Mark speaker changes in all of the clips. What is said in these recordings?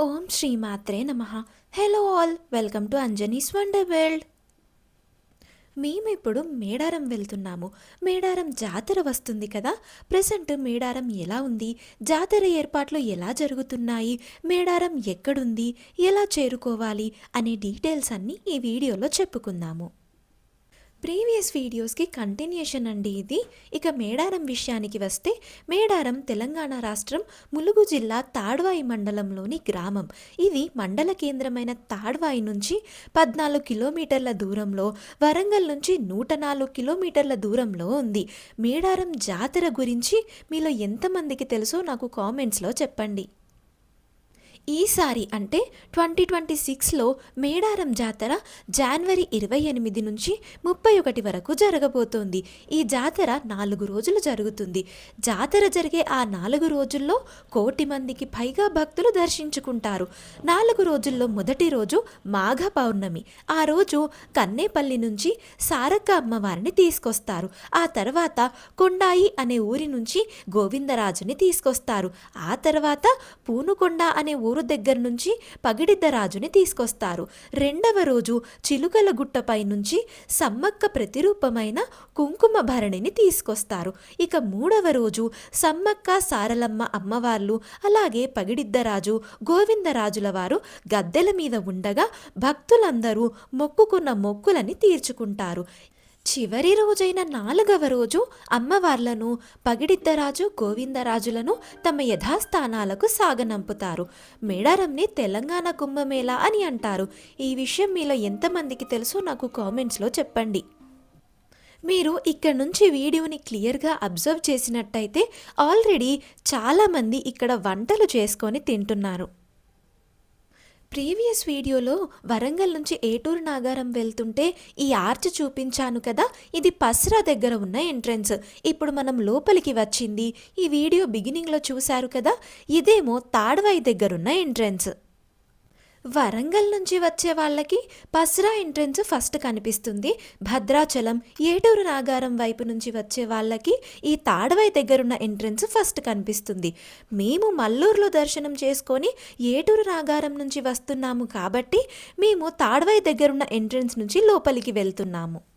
Speaker 1: ఓం శ్రీమాత్రే నమ. Hello all welcome to Anjani's wonder world మేము ఇప్పుడు మేడారం వెళ్తున్నాము. మేడారం జాతర వస్తుంది కదా? ప్రజెంట్ మేడారం ఎలా ఉంది? జాతర ఏర్పాట్లు ఎలా జరుగుతున్నాయి? మేడారం ఎక్కడుంది? ఎలా చేరుకోవాలి? అనే డీటెయిల్స్ అన్నీ ఈ వీడియోలో చెప్పుకుందాము. ప్రీవియస్ వీడియోస్కి కంటిన్యూషన్ అండి ఇది. ఇక మేడారం విషయానికి వస్తే మేడారం తెలంగాణ రాష్ట్రం ములుగు జిల్లా తాడ్వాయి మండలంలోని గ్రామం. ఇది మండల కేంద్రమైన తాడ్వాయి నుంచి పద్నాలుగు కిలోమీటర్ల దూరంలో వరంగల్ నుంచి నూట నాలుగు కిలోమీటర్ల దూరంలో ఉంది. మేడారం జాతర గురించి మీలో ఎంతమందికి తెలుసో నాకు కామెంట్స్లో చెప్పండి. ఈసారి అంటే ట్వంటీ ట్వంటీ సిక్స్లో మేడారం జాతర జనవరి ఇరవై ఎనిమిది నుంచి ముప్పై ఒకటి వరకు జరగబోతోంది. ఈ జాతర నాలుగు రోజులు జరుగుతుంది. జాతర జరిగే ఆ నాలుగు రోజుల్లో కోటి మందికి పైగా భక్తులు దర్శించుకుంటారు. నాలుగు రోజుల్లో మొదటి రోజు మాఘ పౌర్ణమి. ఆ రోజు కన్నేపల్లి నుంచి సారక్క అమ్మవారిని తీసుకొస్తారు. ఆ తర్వాత కొండాయి అనే ఊరి నుంచి గోవిందరాజుని తీసుకొస్తారు. ఆ తర్వాత పూనుకొండ అనే ఊరు దగ్గర నుంచి పగిడిద్దరాజుని తీసుకొస్తారు. రెండవ రోజు చిలుకల గుట్టపై నుంచి సమ్మక్క ప్రతిరూపమైన కుంకుమ భరణిని తీసుకొస్తారు. ఇక మూడవ రోజు సమ్మక్క సారలమ్మ అమ్మవార్లు అలాగే పగిడిద్దరాజు గోవిందరాజుల వారు గద్దెల మీద ఉండగా భక్తులందరూ మొక్కుకున్న మొక్కులని తీర్చుకుంటారు. చివరి రోజైన నాలుగవ రోజు అమ్మవార్లను పగిడిద్దరాజు గోవిందరాజులను తమ యథాస్థానాలకు సాగనంపుతారు. మేడారంని తెలంగాణ కుంభమేళా అని అంటారు. ఈ విషయం మీలో ఎంతమందికి తెలుసో నాకు కామెంట్స్లో చెప్పండి. మీరు ఇక్కడ నుంచి వీడియోని క్లియర్గా అబ్జర్వ్ చేసినట్టయితే ఆల్రెడీ చాలామంది ఇక్కడ వంటలు చేసుకొని తింటున్నారు. ప్రీవియస్ వీడియోలో వరంగల్ నుంచి ఏటూరు నాగారం వెళ్తుంటే ఈ ఆర్చ్ చూపించాను కదా ఇది పస్రా దగ్గర ఉన్న ఎంట్రన్స్. ఇప్పుడు మనం లోపలికి వచ్చింది. ఈ వీడియో బిగినింగ్లో చూశారు కదా ఇదేమో తాడవాయి దగ్గరున్న ఎంట్రన్స్. వరంగల్ నుంచి వచ్చే వాళ్ళకి పస్రా ఎంట్రన్స్ ఫస్ట్ కనిపిస్తుంది. భద్రాచలం ఏటూరు నాగారం వైపు నుంచి వచ్చే వాళ్ళకి ఈ తాడవై దగ్గరున్న ఎంట్రన్స్ ఫస్ట్ కనిపిస్తుంది. మేము మల్లూరులో దర్శనం చేసుకొని ఏటూరు నాగారం నుంచి వస్తున్నాము కాబట్టి మేము తాడవై దగ్గరున్న ఎంట్రన్స్ నుంచి లోపలికి వెళ్తున్నాము.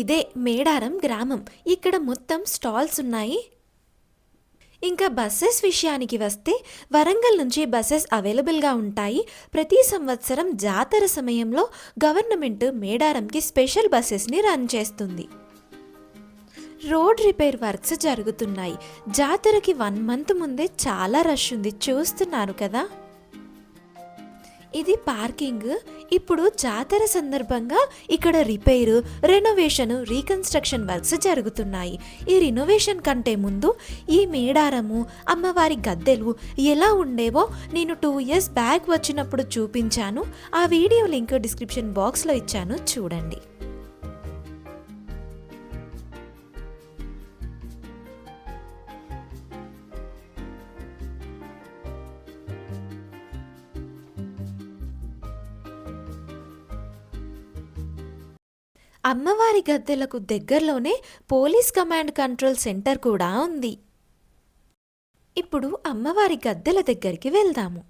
Speaker 1: ఇదే మేడారం గ్రామం. ఇక్కడ మొత్తం స్టాల్స్ ఉన్నాయి. ఇంకా బస్సెస్ విషయానికి వస్తే వరంగల్ నుంచి బస్సెస్ అవైలబుల్గా ఉంటాయి. ప్రతి సంవత్సరం జాతర సమయంలో గవర్నమెంట్ మేడారంకి స్పెషల్ బస్సెస్ని రన్ చేస్తుంది. రోడ్ రిపేర్ వర్క్స్ జరుగుతున్నాయి. జాతరకి వన్ మంత్ ముందే చాలా రష్ ఉంది. చూస్తున్నారు కదా? ఇది పార్కింగ్. ఇప్పుడు జాతర సందర్భంగా ఇక్కడ రిపేరు రెనోవేషన్ రీకన్స్ట్రక్షన్ వర్క్స్ జరుగుతున్నాయి. ఈ రినోవేషన్ కంటే ముందు ఈ మేడారము అమ్మవారి గద్దెలు ఎలా ఉండేవో నేను టూ ఇయర్స్ బ్యాక్ వచ్చినప్పుడు చూపించాను. ఆ వీడియో లింక్ డిస్క్రిప్షన్ బాక్స్లో ఇచ్చాను. చూడండి. అమ్మవారి గద్దెలకు దగ్గరలోనే పోలీస్ కమాండ్ కంట్రోల్ సెంటర్ కూడా ఉంది. ఇప్పుడు అమ్మవారి గద్దెల దగ్గరికి వెళ్దాము.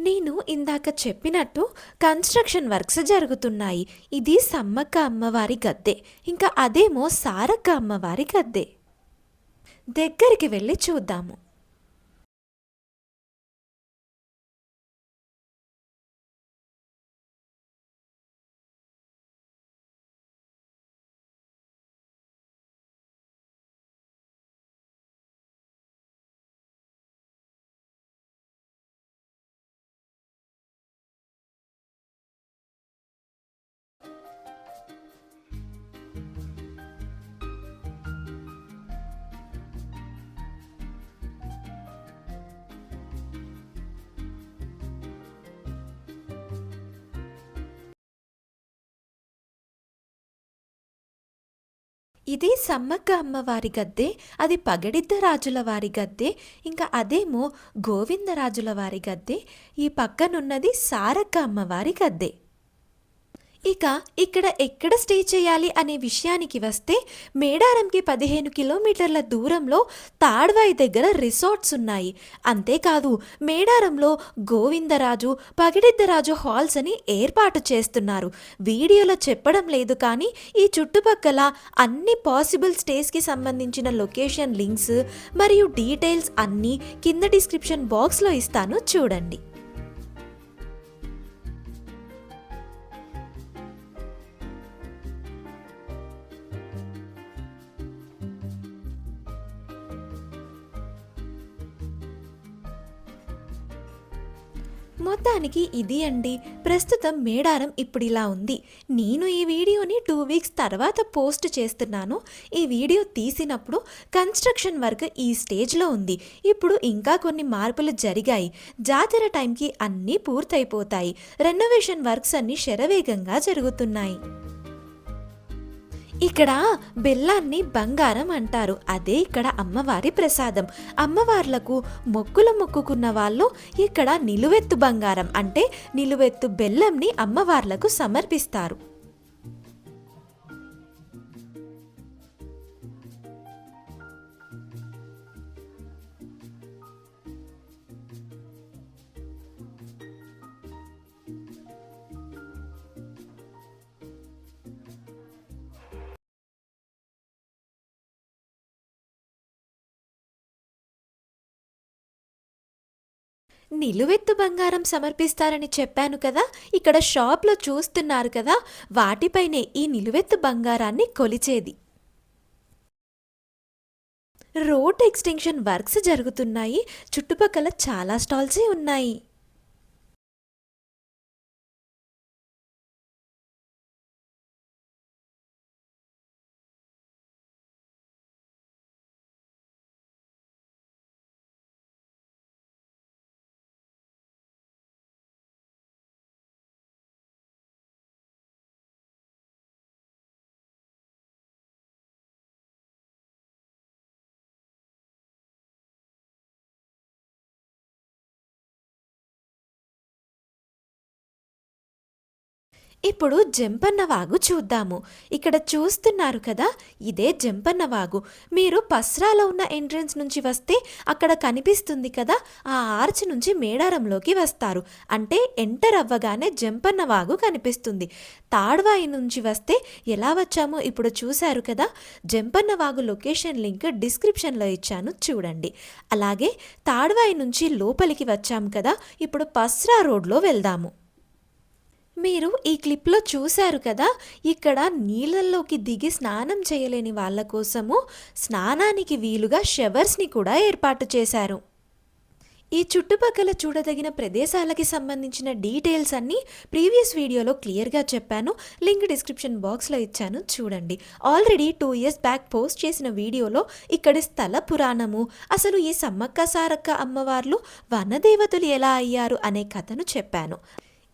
Speaker 1: నేను ఇందాక చెప్పినట్టు కన్స్ట్రక్షన్ వర్క్స్ జరుగుతున్నాయి. ఇది సమ్మక్క అమ్మవారి గద్దె. ఇంకా అదేమో సారక్క అమ్మవారి గద్దె. దగ్గరికి వెళ్ళి చూద్దాము. ఇది సమ్మక్క అమ్మవారి గద్దె అది పగడిద్ద రాజుల వారి గద్దె ఇంకా అదేమో గోవిందరాజుల వారి గద్దె ఈ పక్కనున్నది సారక్క అమ్మవారి గద్దె. ఇక ఇక్కడ ఎక్కడ స్టే చేయాలి అనే విషయానికి వస్తే మేడారంకి పదిహేను కిలోమీటర్ల దూరంలో తాడ్వాయి దగ్గర రిసార్ట్స్ ఉన్నాయి. అంతేకాదు మేడారంలో గోవిందరాజు పగిడిద్దరాజు హాల్స్ అని ఏర్పాటు చేస్తున్నారు. వీడియోలో చెప్పడం లేదు కానీ ఈ చుట్టుపక్కల అన్ని పాసిబుల్ స్టేస్కి సంబంధించిన లొకేషన్ లింక్స్ మరియు డీటెయిల్స్ అన్నీ కింద డిస్క్రిప్షన్ బాక్స్లో ఇస్తాను చూడండి. మొత్తానికి ఇది అండి. ప్రస్తుతం మేడారం ఇప్పుడు ఇలా ఉంది. నేను ఈ వీడియోని టూ వీక్స్ తర్వాత పోస్ట్ చేస్తున్నాను. ఈ వీడియో తీసినప్పుడు కన్స్ట్రక్షన్ వర్క్ ఈ స్టేజ్లో ఉంది. ఇప్పుడు ఇంకా కొన్ని మార్పులు జరిగాయి. జాతర టైంకి అన్నీ పూర్తయిపోతాయి. రెనోవేషన్ వర్క్స్ అన్నీ శరవేగంగా జరుగుతున్నాయి. ఇక్కడ బెల్లాన్ని బంగారం అంటారు. అదే ఇక్కడ అమ్మవారి ప్రసాదం. అమ్మవార్లకు మొక్కులు మొక్కుకున్న వాళ్ళు ఇక్కడ నిలువెత్తు బంగారం అంటే నిలువెత్తు బెల్లంని అమ్మవార్లకు సమర్పిస్తారు. నిలువెత్తు బంగారం సమర్పిస్తారని చెప్పాను కదా. ఇక్కడ షాప్లో చూస్తున్నారు కదా. వాటిపైనే ఈ నిలువెత్తు బంగారాన్ని కొలిచేది. రోడ్ ఎక్స్టెన్షన్ వర్క్స్ జరుగుతున్నాయి. చుట్టుపక్కల చాలా స్టాల్సే ఉన్నాయి. ఇప్పుడు జంపన్న వాగు చూద్దాము. ఇక్కడ చూస్తున్నారు కదా ఇదే జంపన్న వాగు మీరు పస్రాలో ఉన్న ఎంట్రన్స్ నుంచి వస్తే అక్కడ కనిపిస్తుంది కదా ఆ ఆర్చ్ నుంచి మేడారంలోకి వస్తారు. అంటే ఎంటర్ అవ్వగానే జంపన్న వాగు కనిపిస్తుంది. తాడ్వాయి నుంచి వస్తే ఎలా వచ్చామో ఇప్పుడు చూశారు కదా జంపన్న వాగు లొకేషన్ లింక్ డిస్క్రిప్షన్లో ఇచ్చాను చూడండి. అలాగే తాడ్వాయి నుంచి లోపలికి వచ్చాము కదా ఇప్పుడు పస్రా రోడ్లో వెళ్దాము. మీరు ఈ క్లిప్లో చూశారు కదా ఇక్కడ నీళ్ళల్లోకి దిగి స్నానం చేయలేని వాళ్ళ కోసము స్నానానికి వీలుగా షవర్స్ని కూడా ఏర్పాటు చేశారు. ఈ చుట్టుపక్కల చూడదగిన ప్రదేశాలకి సంబంధించిన డీటెయిల్స్ అన్నీ ప్రీవియస్ వీడియోలో క్లియర్గా చెప్పాను. లింక్ డిస్క్రిప్షన్ బాక్స్లో ఇచ్చాను. చూడండి. Already two years back post చేసిన వీడియోలో ఇక్కడి స్థల పురాణము అసలు ఈ సమ్మక్క సారక్క అమ్మవార్లు వనదేవతలు ఎలా అయ్యారు అనే కథను చెప్పాను.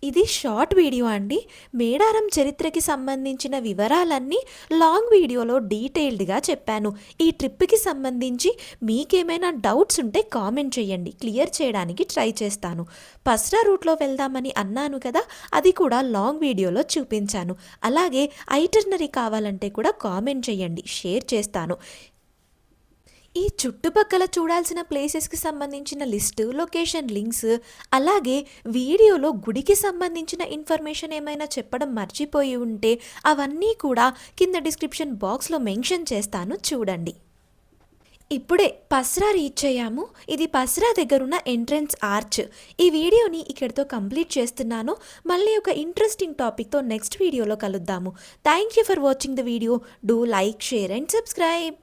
Speaker 1: ఇది షార్ట్ వీడియో అండి. మేడారం చరిత్రకి సంబంధించిన వివరాలన్నీ లాంగ్ వీడియోలో డీటెయిల్డ్గా చెప్పాను. ఈ ట్రిప్కి సంబంధించి మీకేమైనా డౌట్స్ ఉంటే కామెంట్ చేయండి. క్లియర్ చేయడానికి ట్రై చేస్తాను. పస్రా రూట్లో వెళ్దామని అన్నాను కదా అది కూడా లాంగ్ వీడియోలో చూపించాను. అలాగే ఐటర్నరీ కావాలంటే కూడా కామెంట్ చేయండి. షేర్ చేస్తాను. ఈ చుట్టుపక్కల చూడాల్సిన ప్లేసెస్కి సంబంధించిన లిస్టు లొకేషన్ లింక్స్ అలాగే వీడియోలో గుడికి సంబంధించిన ఇన్ఫర్మేషన్ ఏమైనా చెప్పడం మర్చిపోయి ఉంటే అవన్నీ కూడా కింద డిస్క్రిప్షన్ బాక్స్లో మెన్షన్ చేస్తాను చూడండి. ఇప్పుడే పస్రా రీచ్ అయ్యాము. ఇది పస్రా దగ్గరున్న ఎంట్రన్స్ ఆర్చ్ ఈ వీడియోని ఇక్కడితో కంప్లీట్ చేస్తున్నాను. మళ్ళీ ఒక ఇంట్రెస్టింగ్ టాపిక్తో నెక్స్ట్ వీడియోలో కలుద్దాము. Thank you for watching the video do like share and subscribe